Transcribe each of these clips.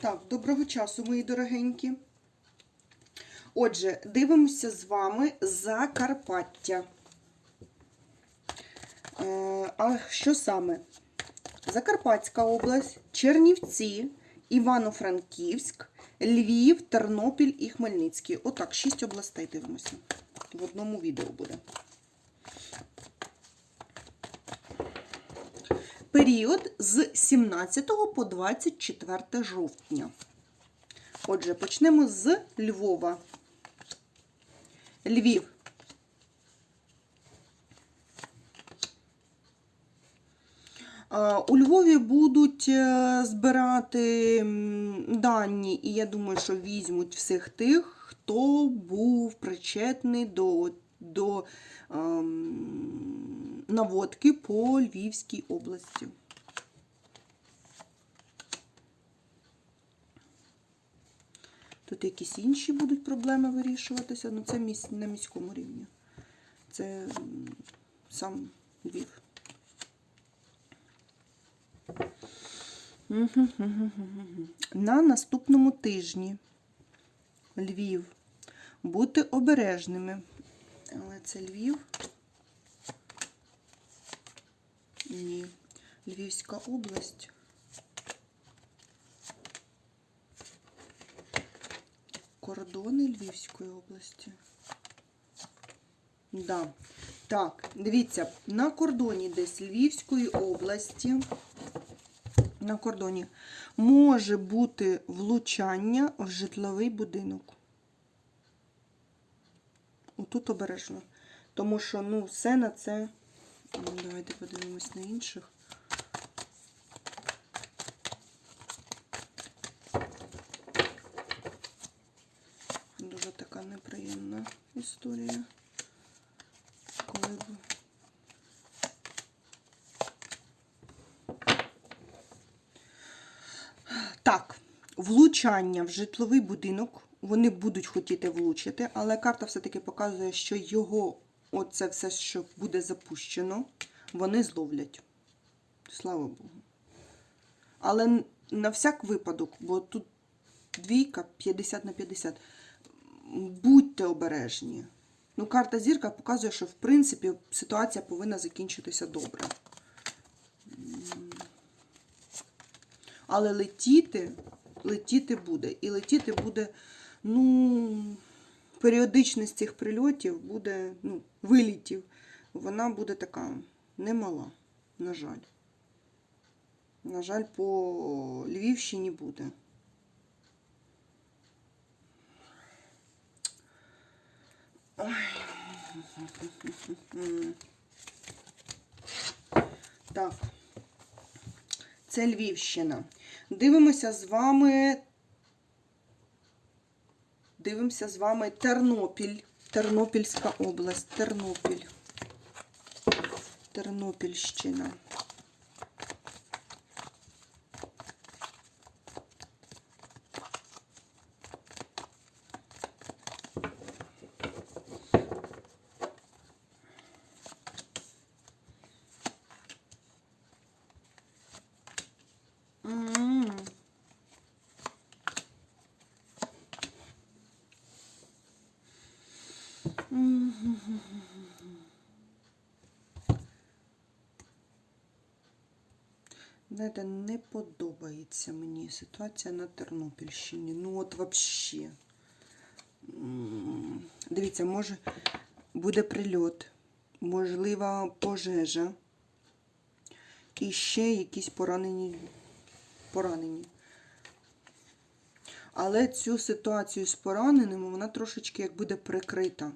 Так, доброго часу, мої дорогенькі. Отже, дивимося з вами Закарпаття. Е, а що саме? Закарпатська область, Чернівці, Івано-Франківськ, Львів, Тернопіль і Хмельницький. Отак, шість областей дивимося. В одному відео буде. Період з 17 по 24 жовтня. Отже, почнемо з Львова. Львів. У Львові будуть е, збирати дані, і я думаю, що візьмуть всіх тих, хто був причетний до, до ем, наводки по Львівській області. Тут якісь інші будуть проблеми вирішуватися, але це на міському рівні. Це сам Львів. На наступному тижні Львів. Бути обережними. Але це Львів. Ні. Львівська область. Кордони Львівської області. Да. Так, дивіться, на кордоні десь Львівської області, на кордоні може бути влучання в житловий будинок. Отут обережно. Тому що, ну, все на це. Ну, Давайте подивимось на інших. Дуже така неприємна історія. Коли б... Так, влучання в житловий будинок. Вони будуть хотіти влучити, але карта все-таки показує, що його, оце все, що буде запущено, вони зловлять. Слава Богу. Але на всяк випадок, бо тут двійка 50 на 50. Будьте обережні. Ну, карта зірка показує, що в принципі ситуація повинна закінчитися добре. Але летіти, летіти буде. І летіти буде, ну, періодичність цих прильотів буде, ну, вилітів, вона буде така немала, на жаль. На жаль, по Львівщині буде. Так. Це Львівщина. Дивимося з вами. Дивимося з вами Тернопіль. Тернопільська область. Тернопіль. Тернопільщина. Знаєте, не подобається мені ситуація на Тернопільщині. Ну от взагалі. Дивіться, може буде прильот, можлива пожежа і ще якісь поранені. поранені. Але цю ситуацію з пораненими вона трошечки як буде прикрита.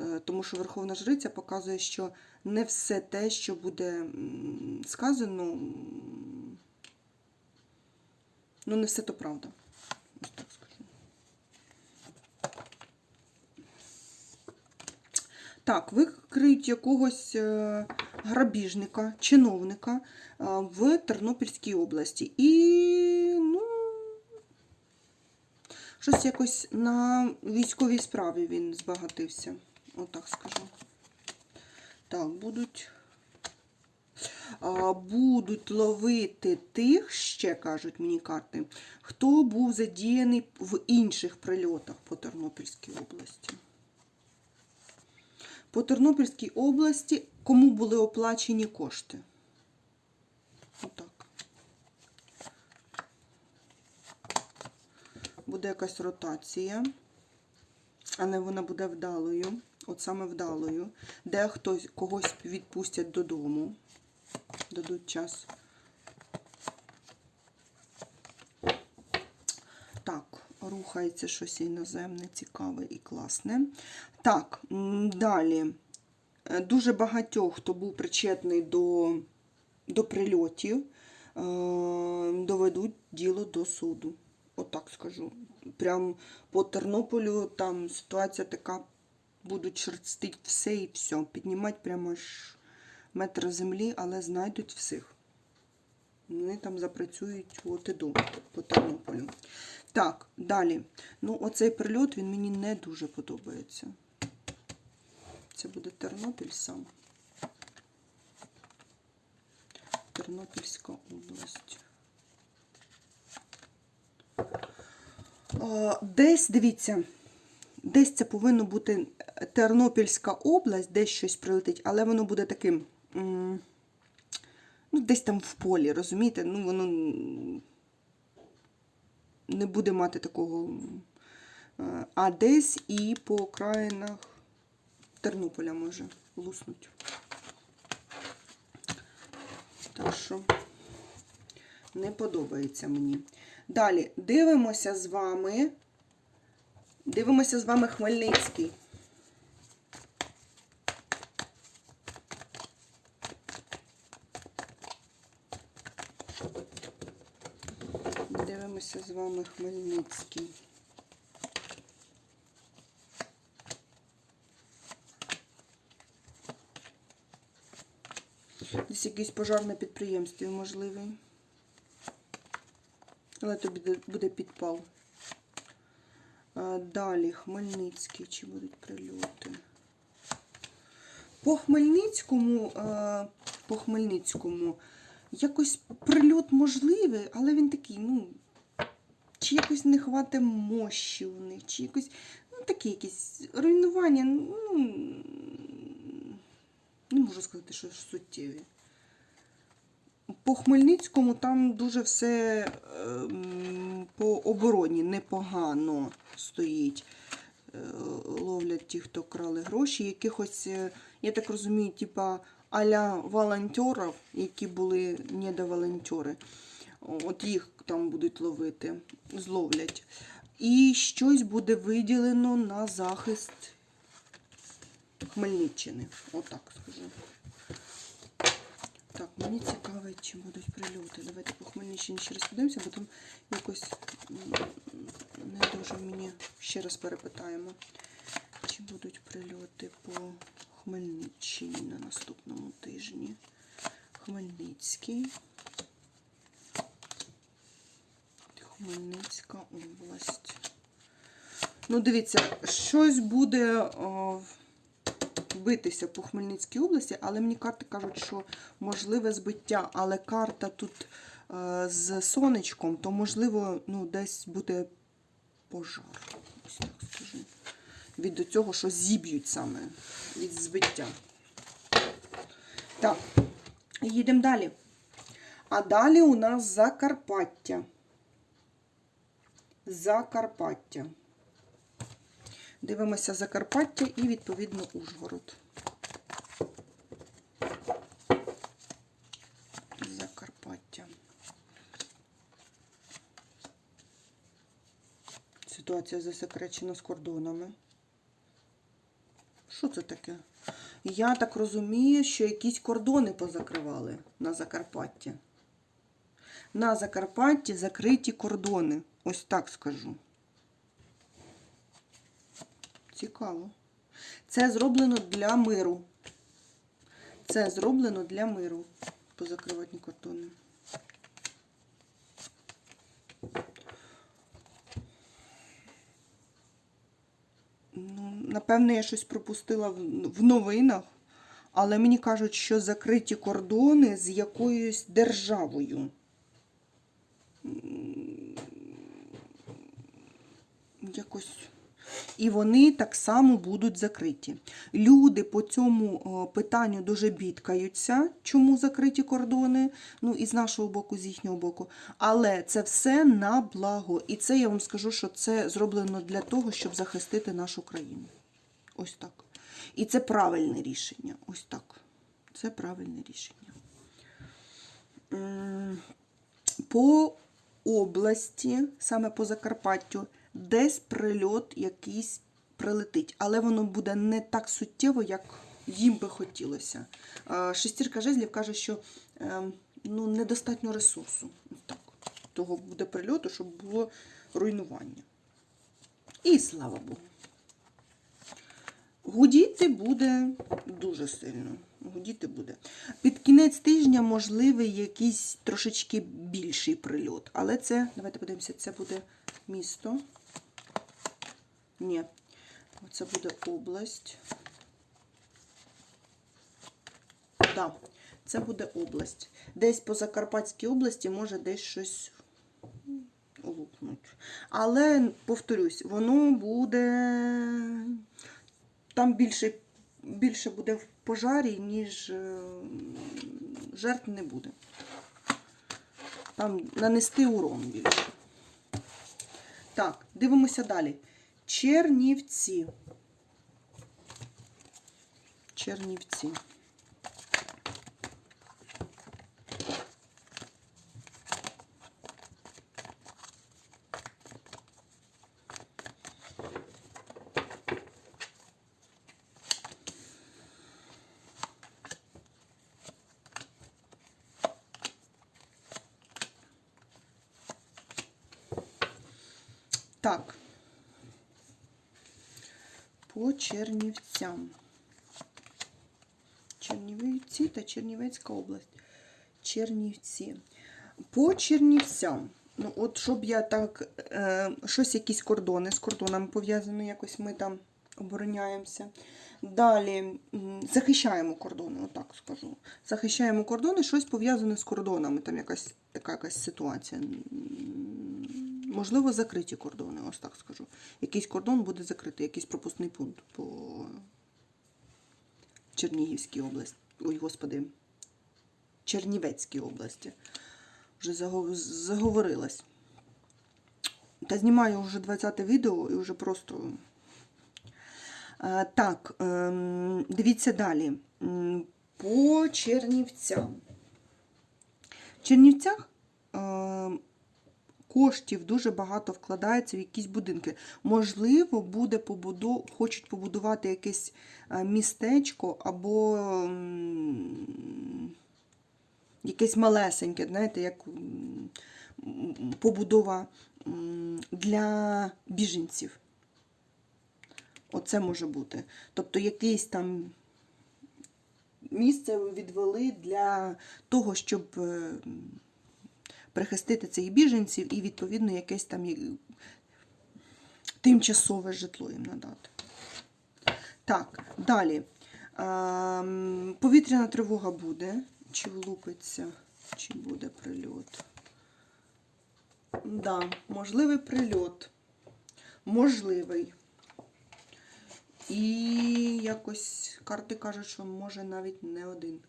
Е, Тому що Верховна Жриця показує, що не все те, що буде сказано, ну не все то правда. Так, викриють якогось е, грабіжника, чиновника е, в Тернопільській області. І, ну, щось якось на військовій справі він збагатився. Отак скажу. Так, будуть. будуть ловити тих, ще кажуть мені карти, хто був задіяний в інших прильотах по Тернопільській області. По Тернопільській області кому були оплачені кошти? Отак. Буде якась ротація, але вона буде вдалою. От саме вдалою. Де хтось когось відпустять додому. Дадуть час. Так, рухається щось іноземне, цікаве і класне. Так, далі. Е, Дуже багатьох, хто був причетний до, до прильотів, е, доведуть діло до суду. Отак скажу. Прям по Тернополю там ситуація така, будуть шерстить все і все. Піднімати прямо аж метр землі, але знайдуть всіх. Вони там запрацюють от і до по Тернополю. Так, далі. Ну, оцей прильот він мені не дуже подобається. Це буде Тернопіль сам. Тернопільська область. Десь, дивіться, десь це повинно бути Тернопільська область, десь щось прилетить, але воно буде таким. Ну, десь там в полі, розумієте? Ну, воно не буде мати такого. е, А десь і по окраїнах Тернополя може луснуть. Так що не подобається мені. Далі дивимося з вами. Дивимося з вами Хмельницький. Дивимося з вами Хмельницький. Десь якийсь пожар на підприємстві можливий. Але то буде, підпал. Далі Хмельницький, чи будуть прильоти. По Хмельницькому, е, по Хмельницькому якось прильот можливий, але він такий, ну, чи якось не хватить мощі у них, чи якось, ну, такі якісь руйнування, ну, не можу сказати, що суттєві. По Хмельницькому там дуже все ем, по обороні непогано стоїть. Е, Ловлять ті, хто крали гроші. Якихось, е, я так розумію, типа аля волонтерів, які були недоволонтери. От їх там будуть ловити, зловлять. І щось буде виділено на захист Хмельниччини. Отак скажу. Так, мені цікаво, чи будуть прильоти. Давайте по Хмельниччині ще раз подивимося, бо там якось не дуже мені ще раз перепитаємо, чи будуть прильоти по Хмельниччині на наступному тижні. Хмельницький. Хмельницька область. Ну, дивіться, щось буде о, битися по Хмельницькій області, але мені карти кажуть, що можливе збиття, але карта тут е, з сонечком, то можливо ну, десь буде пожар. Ось так скажу. Від цього, що зіб'ють саме від збиття. Так, їдемо далі. А далі у нас Закарпаття. Закарпаття. Дивимося Закарпаття і, відповідно, Ужгород. Закарпаття. Ситуація засекречена з кордонами. Що це таке? Я так розумію, що якісь кордони позакривали на Закарпатті. На Закарпатті закриті кордони. Ось так скажу. Цікаво. Це зроблено для миру. Це зроблено для миру. Позакривати кордони. Ну, напевне, я щось пропустила в новинах, Але мені кажуть, що закриті кордони з якоюсь державою. М, Якось. І вони так само будуть закриті. Люди по цьому питанню дуже бідкаються, чому закриті кордони, ну і з нашого боку, з їхнього боку. Але це все на благо. І це я вам скажу, що це зроблено для того, щоб захистити нашу країну. Ось так. І це правильне рішення. Ось так. Це правильне рішення. По області, саме по Закарпаттю, десь прильот якийсь прилетить, але воно буде не так суттєво, як їм би хотілося. Е, Шестірка жезлів каже, що е, ну, недостатньо ресурсу. Так. Того буде прильоту, щоб було руйнування. І слава Богу. Гудіти буде дуже сильно. Гудіти буде. Під кінець тижня можливий якийсь трошечки більший прильот. Але це, давайте подивимося, це буде місто. Ні, це буде область. Так, це буде область. Десь по Закарпатській області може десь щось лупнуть. Але, повторюсь, воно буде. Там більше, більше буде в пожарі, ніж е, жертв не буде. Там нанести урон більше. Так, дивимося далі. Чернівці. Чернівці. Так. По Чернівцям. Чернівці та Чернівецька область. Чернівці. По Чернівцям. Ну, от щоб я так, е, щось, якісь кордони з кордонами пов'язано, якось ми там обороняємося. Далі захищаємо кордони, отак скажу. Захищаємо кордони, щось пов'язане з кордонами, там якась така якась ситуація. Можливо, закриті кордони, ось так скажу. Якийсь кордон буде закритий, якийсь пропускний пункт по Чернігівській області. Ой, господи, Чернівецькій області. Вже заговорилась. Та знімаю вже 20-те відео і вже просто. Е, Так, ем, дивіться далі. По Чернівцям. В Чернівцях ем, коштів дуже багато вкладається в якісь будинки. Можливо, буде побудо... хочуть побудувати якесь е, містечко або якесь малесеньке, знаєте, як побудова для біженців. Оце може бути. Тобто якийсь там місце відвели для того, щоб е, прихистити цих біженців і, відповідно, якесь там тимчасове житло їм надати. Так, далі. Ем, Повітряна тривога буде. Чи влупиться, чи буде прильот. Да, можливий прильот. Можливий. І якось карти кажуть, що може навіть не один.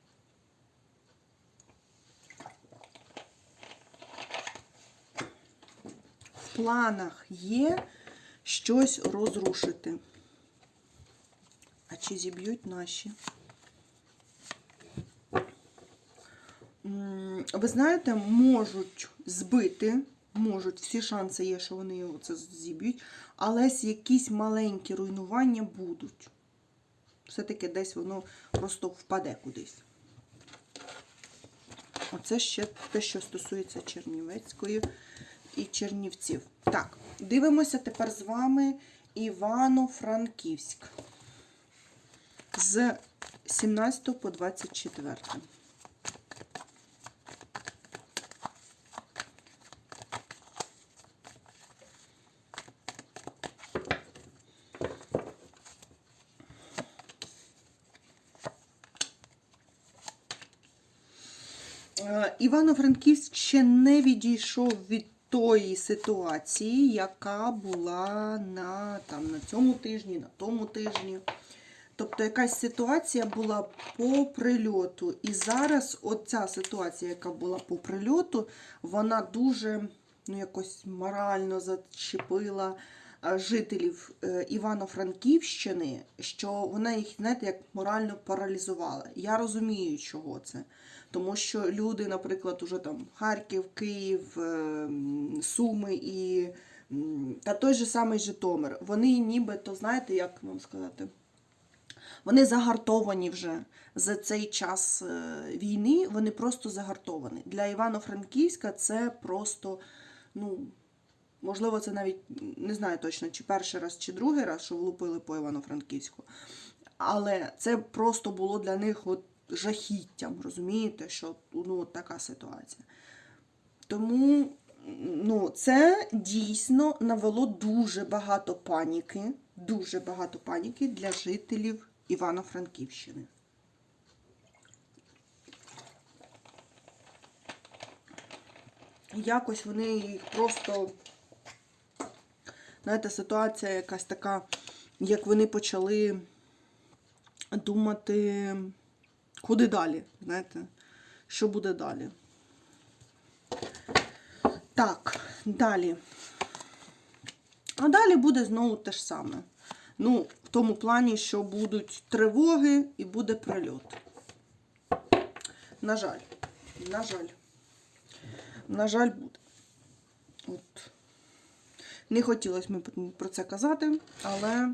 Планах є щось розрушити. А чи зіб'ють наші? Ви знаєте, можуть збити, можуть, всі шанси є, що вони це зіб'ють, але якісь маленькі руйнування будуть. Все-таки десь воно просто впаде кудись. Оце ще те, що стосується Чернівецької і Чернівців. Так, дивимося тепер з вами Івано-Франківськ з 17 по 24. Е, Івано-Франківськ ще не відійшов від тої ситуації, яка була на, там, на цьому тижні, на тому тижні. Тобто якась ситуація була по прильоту. І зараз оця ситуація, яка була по прильоту, вона дуже ну, якось морально зачепила е, жителів е, Івано-Франківщини, що вона їх, знаєте, як морально паралізувала. Я розумію, чого це. Тому що люди, наприклад, уже там Харків, Київ, е, Суми і та той же самий Житомир, вони нібито, знаєте, як вам сказати, вони загартовані вже за цей час е, війни, вони просто загартовані. Для Івано-Франківська це просто, ну, можливо, це навіть не знаю точно, чи перший раз, чи другий раз, що влупили по Івано-Франківську. Але це просто було для них от жахіттям, розумієте, що ну, от така ситуація. Тому ну, це дійсно навело дуже багато паніки, дуже багато паніки для жителів Івано-Франківщини. Якось вони їх просто, знаєте, ситуація якась така, як вони почали думати, куди далі, знаєте, що буде далі. Так, далі. А далі буде знову те ж саме. Ну, в тому плані, що будуть тривоги і буде прильот. На жаль, на жаль. На жаль, буде. От. Не хотілося мені про це казати, але.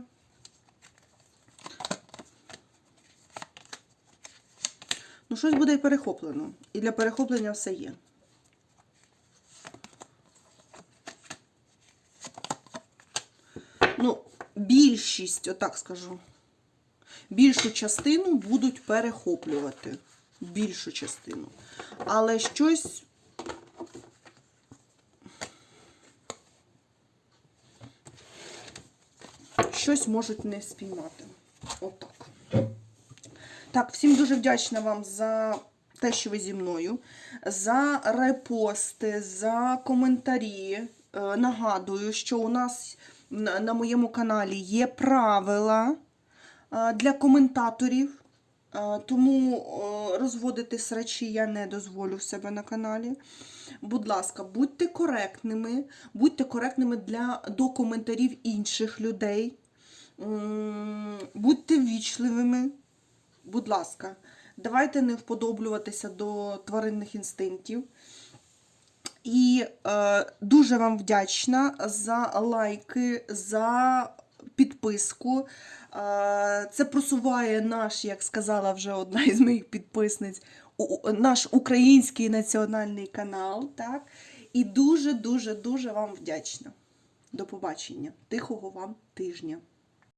Ну, щось буде перехоплено. І для перехоплення все є. Ну, більшість, отак скажу. Більшу частину будуть перехоплювати. Більшу частину. Але щось. Щось можуть не спіймати. Отак. Так, всім дуже вдячна вам за те, що ви зі мною, за репости, за коментарі. Е, Нагадую, що у нас на моєму каналі є правила е, для коментаторів, е, тому розводити срачі я не дозволю в себе на каналі. Будь ласка, будьте коректними, будьте коректними для, до коментарів інших людей. Будьте ввічливими. Будь ласка, давайте не вподоблюватися до тваринних інстинктів. І е, дуже вам вдячна за лайки, за підписку. Е, це просуває наш, як сказала вже одна із моїх підписниць, наш український національний канал. Так? І дуже-дуже дуже вам вдячна. До побачення. Тихого вам тижня.